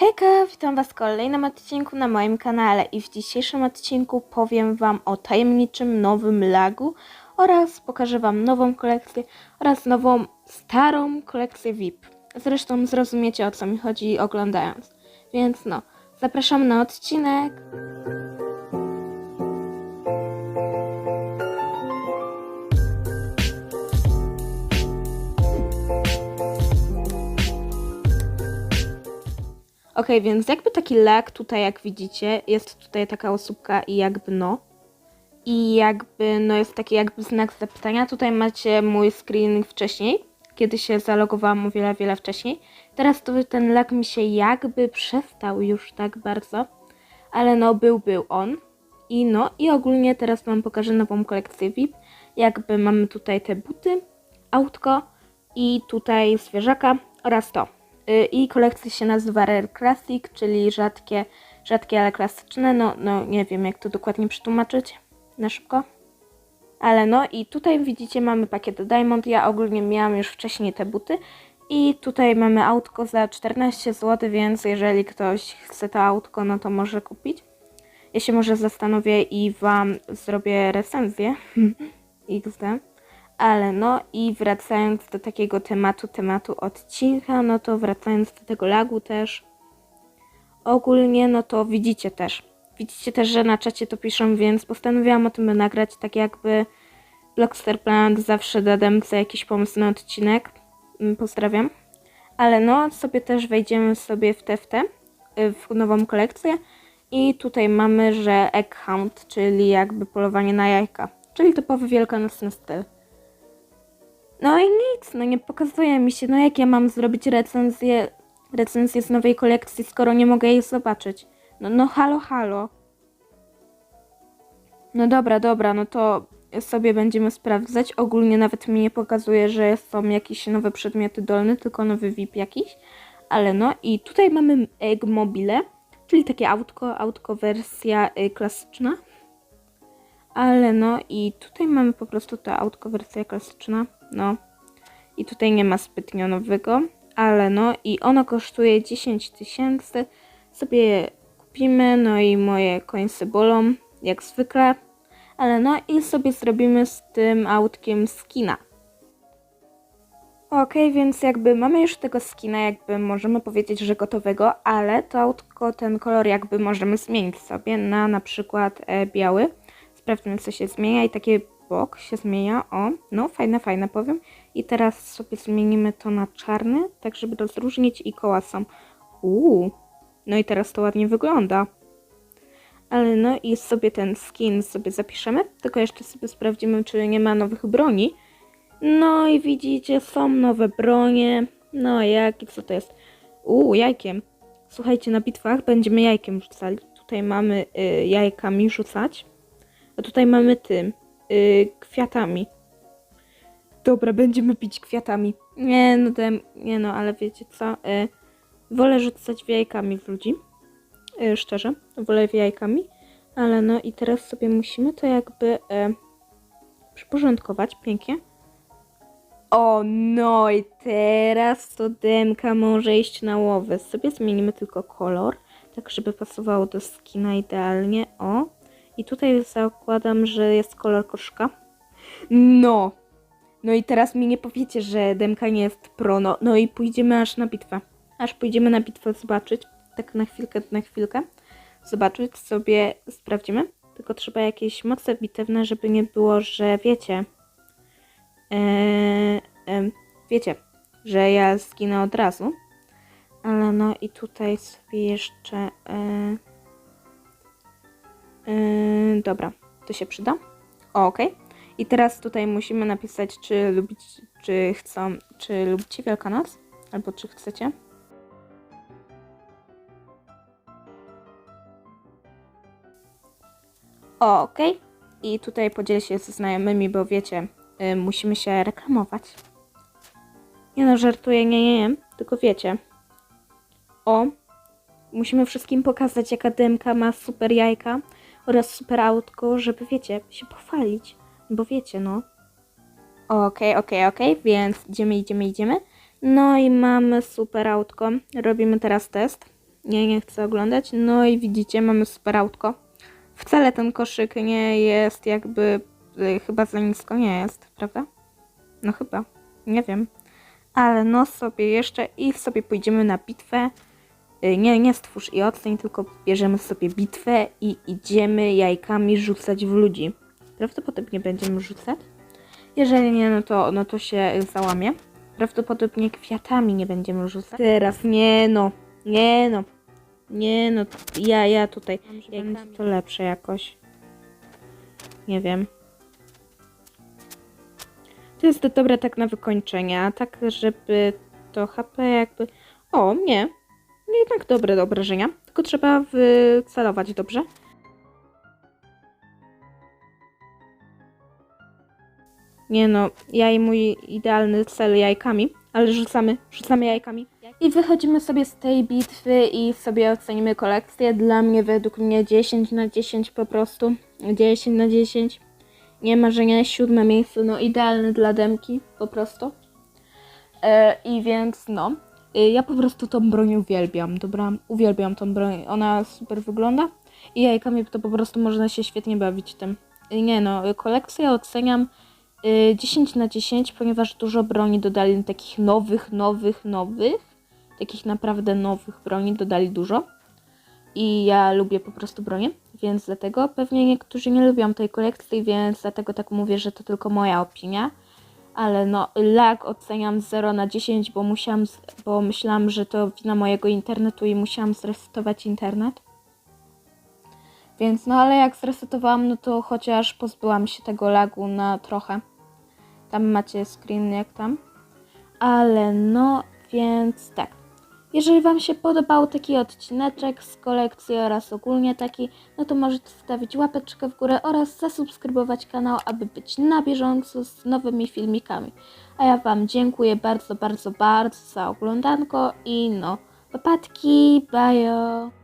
Hejka, witam Was w kolejnym odcinku na moim kanale i w dzisiejszym odcinku powiem Wam o tajemniczym nowym lagu oraz pokażę Wam nową kolekcję oraz nową starą kolekcję VIP. Zresztą zrozumiecie o co mi chodzi oglądając. Więc no, zapraszam na odcinek. Okej, więc jakby taki lag tutaj, jak widzicie, jest tutaj taka osóbka i jakby no. I jakby no jest taki jakby znak zapytania. Tutaj macie mój screen wcześniej, kiedy się zalogowałam o wiele, wiele wcześniej. Teraz to ten lag mi się jakby przestał już tak bardzo. Ale no był, był on. I no, i ogólnie teraz wam pokażę nową kolekcję VIP. Jakby mamy tutaj te buty, autko i tutaj zwierzaka oraz to. Y, I kolekcja się nazywa Rare Classic, czyli rzadkie, rzadkie ale klasyczne. No, no nie wiem jak to dokładnie przetłumaczyć na szybko. Ale no i tutaj widzicie mamy pakiet Diamond. Ja ogólnie miałam już wcześniej te buty. I tutaj mamy autko za 14 zł, więc jeżeli ktoś chce to autko, no to może kupić. Ja się może zastanowię i Wam zrobię recenzję. XD. Ale no i wracając do takiego tematu, tematu odcinka, no to wracając do tego lagu też. Ogólnie no to widzicie też. Widzicie też, że na czacie to piszą, więc postanowiłam o tym nagrać, tak jakby Blockster Planet zawsze da demce jakiś pomysł na odcinek. Mm, Pozdrawiam. Ale no, sobie też wejdziemy sobie w y, w nową kolekcję. I tutaj mamy, że Egg Hunt, czyli jakby polowanie na jajka. Czyli typowy wielkanocny styl. No i nic, no nie pokazuje mi się, no jak ja mam zrobić recenzję, recenzję z nowej kolekcji, skoro nie mogę jej zobaczyć. No, no halo, halo. No dobra, dobra, no to sobie będziemy sprawdzać. Ogólnie nawet mi nie pokazuje, że są jakieś nowe przedmioty dolne, tylko nowy VIP jakiś. Ale no i tutaj mamy Egg Mobile, czyli takie autko, autko wersja y, klasyczna. Ale no i tutaj mamy po prostu to autko wersja klasyczna. No. I tutaj nie ma zbytnio nowego. Ale no i ono kosztuje 10 tysięcy. Sobie je kupimy. No i moje końce bolą. Jak zwykle. Ale no i sobie zrobimy z tym autkiem skina. Okej, więc jakby mamy już tego skina, jakby możemy powiedzieć, że gotowego, ale to autko, ten kolor jakby możemy zmienić sobie na na przykład e, biały. Co się zmienia i takie bok się zmienia. O, no fajne, fajne powiem. I teraz sobie zmienimy to na czarny, tak żeby rozróżnić i koła są. Uuu, no i teraz to ładnie wygląda. Ale no i sobie ten skin sobie zapiszemy, tylko jeszcze sobie sprawdzimy, czy nie ma nowych broni. No i widzicie, są nowe bronie. No jak i co to jest? Uuu, jajkiem. Słuchajcie, na bitwach będziemy jajkiem rzucali. Tutaj mamy y, jajkami rzucać. A tutaj mamy tym, y, kwiatami. Dobra, będziemy pić kwiatami. Nie no, dem, nie no, ale wiecie co? Y, wolę rzucać jajkami w ludzi. Y, szczerze, wolę jajkami. Ale no i teraz sobie musimy to jakby y, przyporządkować pięknie. O no i teraz to demka może iść na łowy. Sobie zmienimy tylko kolor, tak żeby pasowało do skina idealnie. O, i tutaj zakładam, że jest kolor koszka. No. No i teraz mi nie powiecie, że demka nie jest pro. No, i pójdziemy aż na bitwę. Aż pójdziemy na bitwę zobaczyć. Tak na chwilkę, na chwilkę. Zobaczyć sobie, sprawdzimy. Tylko trzeba jakieś moce bitewne, żeby nie było, że wiecie. Eee, em, wiecie, że ja zginę od razu. Ale no i tutaj sobie jeszcze. E, Yy, dobra, to się przyda. O, okej. I teraz tutaj musimy napisać, czy lubić, czy chcą, czy lubicie Wielkanoc, albo czy chcecie. O, okej. I tutaj podzielę się ze znajomymi, bo wiecie, yy, musimy się reklamować. Nie no, żartuję, nie, nie, nie, tylko wiecie. O, musimy wszystkim pokazać, jaka dymka ma super jajka oraz super autko, żeby wiecie, się pochwalić. Bo wiecie, no. Okej, okej, okej, więc idziemy, idziemy, idziemy. No i mamy super autko. Robimy teraz test. Nie, nie chcę oglądać. No i widzicie, mamy super autko. Wcale ten koszyk nie jest jakby y, chyba za nisko nie jest, prawda? No chyba, nie wiem. Ale no sobie jeszcze i sobie pójdziemy na bitwę. Y, Nie, nie stwórz i oceń, tylko bierzemy sobie bitwę i idziemy jajkami rzucać w ludzi. Prawdopodobnie będziemy rzucać. Jeżeli nie, no to, no to się załamie. Prawdopodobnie kwiatami nie będziemy rzucać. Teraz nie no, nie no, nie no, ja, ja tutaj, będzie to lepsze jakoś. Nie wiem. To jest dobre tak na wykończenie, a tak żeby to HP jakby... O, nie. No Jednak dobre do obrażenia, tylko trzeba wycelować dobrze. Nie no, ja i mój idealny cel jajkami, ale rzucamy, rzucamy jajkami. I wychodzimy sobie z tej bitwy i sobie ocenimy kolekcję. Dla mnie, według mnie 10 na 10 po prostu. 10 na 10. Nie marzenia, siódme miejsce, no idealny dla demki po prostu. E, I więc no, ja po prostu tą broń uwielbiam, dobra? Uwielbiam tą broń, ona super wygląda i jajkami to po prostu można się świetnie bawić tym. E, Nie no, e, kolekcję oceniam e, 10 na 10, ponieważ dużo broni dodali takich nowych, nowych, nowych. Takich naprawdę nowych broni dodali dużo. I ja lubię po prostu bronię, więc dlatego pewnie niektórzy nie lubią tej kolekcji, więc dlatego tak mówię, że to tylko moja opinia. Ale no, lag oceniam 0 na 10, bo musiałam, bo myślałam, że to wina mojego internetu i musiałam zresetować internet. Więc no, ale jak zresetowałam, no to chociaż pozbyłam się tego lagu na trochę. Tam macie screen jak tam. Ale no, więc tak. Jeżeli Wam się podobał taki odcineczek z kolekcji oraz ogólnie taki, no to możecie stawić łapeczkę w górę oraz zasubskrybować kanał, aby być na bieżąco z nowymi filmikami. A ja Wam dziękuję bardzo, bardzo, bardzo za oglądanko i no, papatki, bajo!